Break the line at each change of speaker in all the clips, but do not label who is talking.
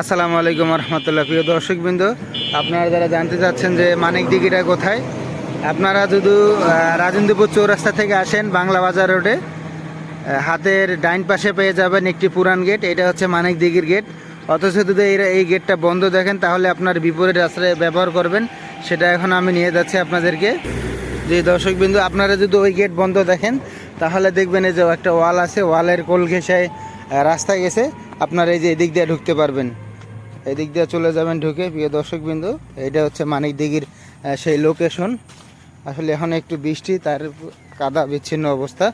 আসসালামু আলাইকুম রহমতুল্লাহ। প্রিয় দর্শকবৃন্দ, আপনারা যারা জানতে চাচ্ছেন যে মানিক দিঘিটা কোথায়, আপনারা যদি রাজেন্দ্রপুর চৌরাস্তা থেকে আসেন বাংলা বাজার রোডে হাতের ডাইন পাশে পেয়ে যাবেন একটি পুরান গেট, এটা হচ্ছে মানিক দিঘির গেট। অথচ যদি এই গেটটা বন্ধ দেখেন, তাহলে আপনার বিপরীত রাস্তায় ব্যবহার করবেন, সেটা এখন আমি নিয়ে যাচ্ছি আপনাদেরকে। যে দর্শকবিন্দু, আপনারা যদি ওই গেট বন্ধ দেখেন, তাহলে দেখবেন এই যে একটা ওয়াল আছে, ওয়ালের কোল ঘেঁষায় রাস্তা গেছে, আপনারা এই যে এদিক দিয়ে ঢুকতে পারবেন। এদিক দিয়ে চলে যাবেন ঢুকে, প্রিয় দর্শকবিন্দু। এটা হচ্ছে মানিক দিঘির সেই লোকেশন আসলে এখন একটু বৃষ্টি, তার কাদা বিচ্ছিন্ন অবস্থা।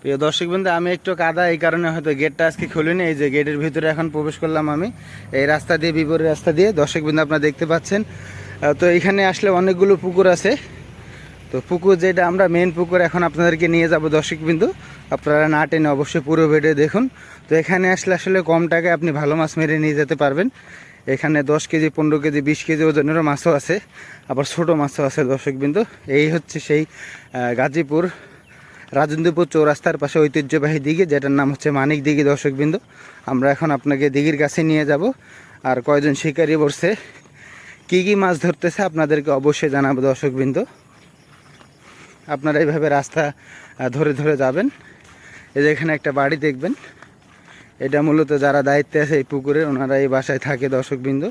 প্রিয় দর্শকবৃন্দ, আমি একটু কাদা, এই কারণে হয়তো গেটটা আজকে খুলিনি। এই যে গেটের ভিতরে এখন প্রবেশ করলাম আমি, এই রাস্তা দিয়ে, বিপরীত রাস্তা দিয়ে। দর্শকবৃন্দ, আপনারা দেখতে পাচ্ছেন। তো এখানে আসলে অনেকগুলো পুকুর আছে। তো পুকুর যেটা, আমরা মেন পুকুর এখন আপনাদেরকে নিয়ে যাব দর্শকবিন্দু। আপনারা না টেনে অবশ্যই পুরো ভিডিও দেখুন। তো এখানে আসলে আসলে কম টাকায় আপনি ভালো মাছ মেরে নিয়ে যেতে পারবেন। এখানে দশ কেজি, পনেরো কেজি, বিশ কেজি ওজনেরও মাছও আছে, আবার ছোটো মাছও আছে দর্শকবিন্দু। এই হচ্ছে সেই গাজীপুর, রাজেন্দ্রপুর চৌরাস্তার পাশে ঐতিহ্যবাহী দিঘি, যেটার নাম হচ্ছে মানিক দিঘি দর্শকবিন্দু। আমরা এখন আপনাকে দিঘির কাছে নিয়ে যাব। আর কয়জন শিকারি বসছে, কী কী মাছ ধরতেছে আপনাদেরকে অবশ্যই জানাব দর্শকবৃন্দ। আপনারা এইভাবে রাস্তা ধরে ধরে যাবেন। এই যে এখানে একটা বাড়ি দেখবেন। এটা মূলত যারা দায়িত্বে আছে এই পুকুরে, ওনারা এই বাসায় থাকে দর্শকবৃন্দ।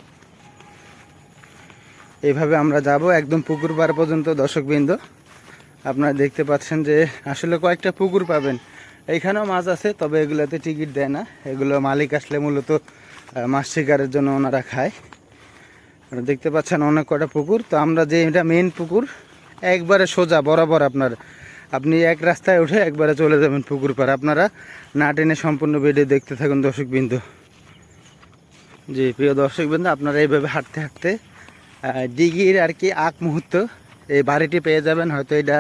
এইভাবে আমরা যাব একদম পুকুর পার পর্যন্ত দর্শকবৃন্দ। আপনারা দেখতে পাচ্ছেন যে আসলে কয়েকটা পুকুর পাবেন। এইখানেও মাছ আছে, তবে এগুলোতে টিকিট দেয় না। এগুলো মালিক আসলে মূলত মাছ শিকারের জন্য ওনারা খায়। দেখতে পাচ্ছেন অনেক কটা পুকুর। তো আমরা যে এটা মেন পুকুর, একবারে সোজা, বরাবর আপনার আপনি এক রাস্তায় উঠে একবারে চলে যাবেন পুকুর পার আপনারা না টেনে সম্পূর্ণ ভিডিও দেখতে থাকুন দর্শক বিন্দু জি, প্রিয় দর্শক বিন্দু আপনারা এইভাবে হাঁটতে হাঁটতে দিঘির আর কি আগ মুহূর্ত, এই বাড়িটি পেয়ে যাবেন। হয়তো এটা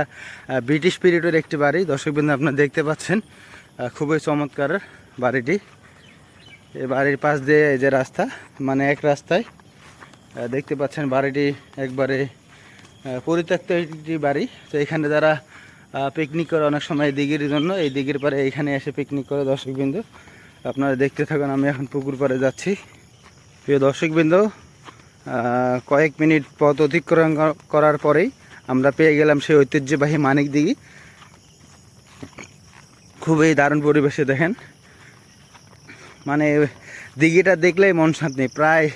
ব্রিটিশ পিরিয়ডের একটি বাড়ি। দর্শক বিন্দু আপনারা দেখতে পাচ্ছেন খুবই চমৎকার বাড়িটি। এই বাড়ির পাশ দিয়ে এই যে রাস্তা মানে এক রাস্তায় দেখতে পাচ্ছেন বাড়িটি একবারে পরিত্যক্ত একটি বাড়ি। তো এখানে যারা পিকনিক করে অনেক সময় দিঘির জন্য। এই দিঘির পারে এখানে এসে পিকনিক করে দর্শকবৃন্দ। আপনারা দেখতে থাকুন, আমি এখন পুকুর পাড়ে যাচ্ছি। প্রিয় দর্শকবৃন্দ কয়েক মিনিট পথ অতিক্রম করার পরেই আমরা পেয়ে গেলাম সেই ঐতিহ্যবাহী মানিক দিঘি। খুবই দারুণ পরিবেশে দেখেন। মানে দিঘিটা দেখলেই মন শান্ত নেই প্রায়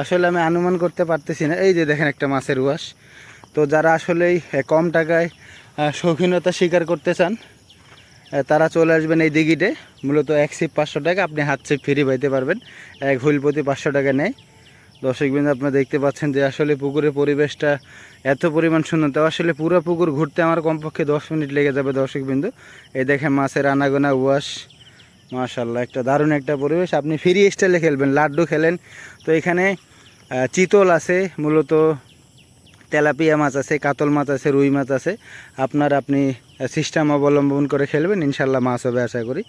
আসলে আমি অনুমান করতে পারতেছি না। এই যে দেখেন একটা মাছের উয়াস তো যারা আসলেই কম টাকায় শৌখিনতা স্বীকার করতে চান তারা চলে আসবেন এই দিঘিতে। মূলত এক সিপ পাঁচশো টাকা, আপনি হাত সিপ ফ্রি পাইতে পারবেন। এক হুইল প্রতি পাঁচশো টাকা নেয়। দর্শকবৃন্দ, আপনারা দেখতে পাচ্ছেন যে আসলে পুকুরের পরিবেশটা এত পরিমাণ সুন্দর। তো আসলে পুরো পুকুর ঘুরতে আমার কমপক্ষে দশ মিনিট লেগে যাবে দর্শকবৃন্দ। এই দেখেন মাছের আনাগোনা ওয়াশ মাশাল্লাহ একটা দারুণ একটা পরিবেশ। আপনি ফ্রি স্টাইলে খেলবেন, লাড্ডু খেলেন। তো এখানে চিতল আছে, মূলত তেলাপিয়া মাছ আছে, কাতল মাছ আছে, রুই মাছ আছে। আপনার আপনি সিস্টেম অবলম্বন করে খেলবেন ইনশাল্লাহ মাছ হবে আশা করি।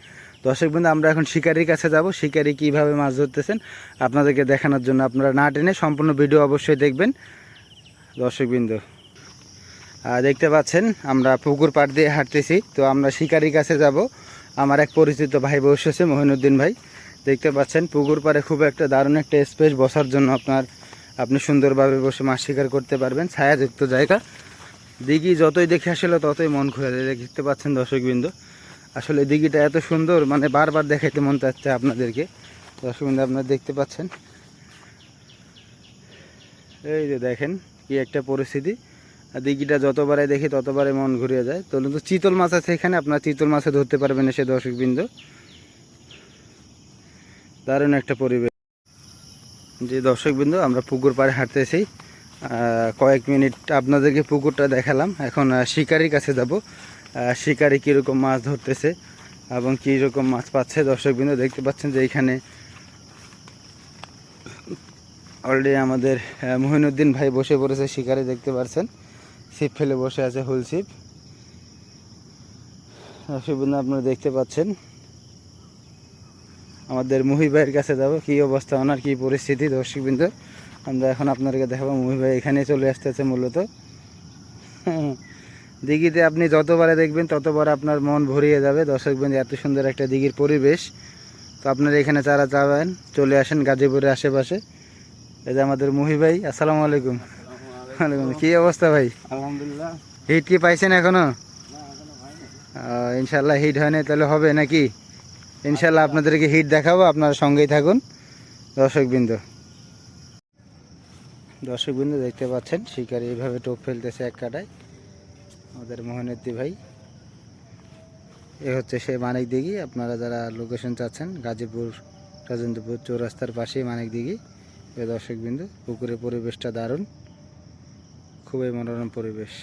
দর্শক বন্ধু আমরা এখন শিকারির কাছে যাব। শিকারি কীভাবে মাছ ধরতেছেন আপনাদেরকে দেখানোর জন্য আপনারা না টেনে সম্পূর্ণ ভিডিও অবশ্যই দেখবেন। দর্শকবৃন্দ দেখতে পাচ্ছেন, আমরা পুকুর পাড় দিয়ে হাঁটতেছি। তো আমরা শিকারির কাছে যাব। আমার এক পরিচিত ভাই বসেছে মহিনুদ্দিন ভাই। দেখতে পাচ্ছেন, পুকুর পাড়ে খুব একটা দারুণ একটা স্পেস বসার জন্য আপনার আপনি সুন্দরভাবে বসে মাছ শিকার করতে পারবেন, ছায়াযুক্ত জায়গা। দিঘি যতই দেখে আসলে ততই মন খুলে যায়। দেখতে পাচ্ছেন দর্শকবৃন্দ, আসলে দিঘিটা এত সুন্দর মানে বারবার দেখাইতে মন চাচ্ছে আপনাদেরকে। দর্শকবৃন্দ, আপনারা দেখতে পাচ্ছেন। এই যে দেখেন কি একটা পরিস্থিতি। আর দিঘিটা যতবারে দেখি ততবারে মন ঘুরিয়ে যায়। তো চিতল মাছ আছে এখানে, আপনার চিতল মাছে ধরতে পারবেন এসে দর্শকবৃন্দ। দারুণ একটা পরিবেশ। যে দর্শকবৃন্দ, আমরা পুকুর পাড়ে হাঁটতেছি। কয়েক মিনিট আপনাদেরকে পুকুরটা দেখালাম। এখন শিকারির কাছে যাব। শিকারি কীরকম মাছ ধরতেছে এবং কীরকম মাছ পাচ্ছে দর্শকবৃন্দ দেখতে পাচ্ছেন যে এইখানে অলরেডি আমাদের মহিনুদ্দিন ভাই বসে পড়েছে, শিকারি দেখতে পাচ্ছেন। ছিপ ফেলে বসে আছে হুল ছিপ। দর্শকবৃন্দ, আপনারা দেখতে পাচ্ছেন। আমাদের মুহি ভাইয়ের কাছে যাব। কি অবস্থা ওনার কি পরিস্থিতি দর্শকবৃন্দ? আমরা এখন আপনাদেরকে দেখাবো মুহি ভাই এখানে চলে আসতেছে মূলত। দিঘিতে আপনি যতবারে দেখবেন ততবার আপনার মন ভরিয়ে যাবে। দর্শকবৃন্দ এত সুন্দর একটা দিঘির পরিবেশ। তো আপনারা এখানে যারা যাবেন চলে আসেন গাজীপুরের আশেপাশে। এই যে আমাদের মুহি ভাই আসসালামু আলাইকুম। ওয়ালাইকুম কি অবস্থা ভাই?
আলহামদুলিল্লাহ।
হিট কি পাইছেন এখনও? ইনশাল্লাহ হিট হয় তাহলে হবে নাকি? ইনশাল্লাহ আপনাদেরকে হিট দেখাবো, আপনারা সঙ্গেই থাকুন। দর্শকবৃন্দ। দর্শকবৃন্দ দেখতে পাচ্ছেন, শিকারি এইভাবে টোপ ফেলতেছে এক কাটায়। আমাদের মোহনেত্রী ভাই। এ হচ্ছে সেই মানিক দিঘি আপনারা যারা লোকেশন চাচ্ছেন, গাজীপুর, রাজেন্দ্রপুর চৌরাস্তার পাশেই মানিক দিঘি এ দর্শকবৃন্দ, পুকুরের পরিবেশটা দারুণ। খুবই মনোরম পরিবেশ।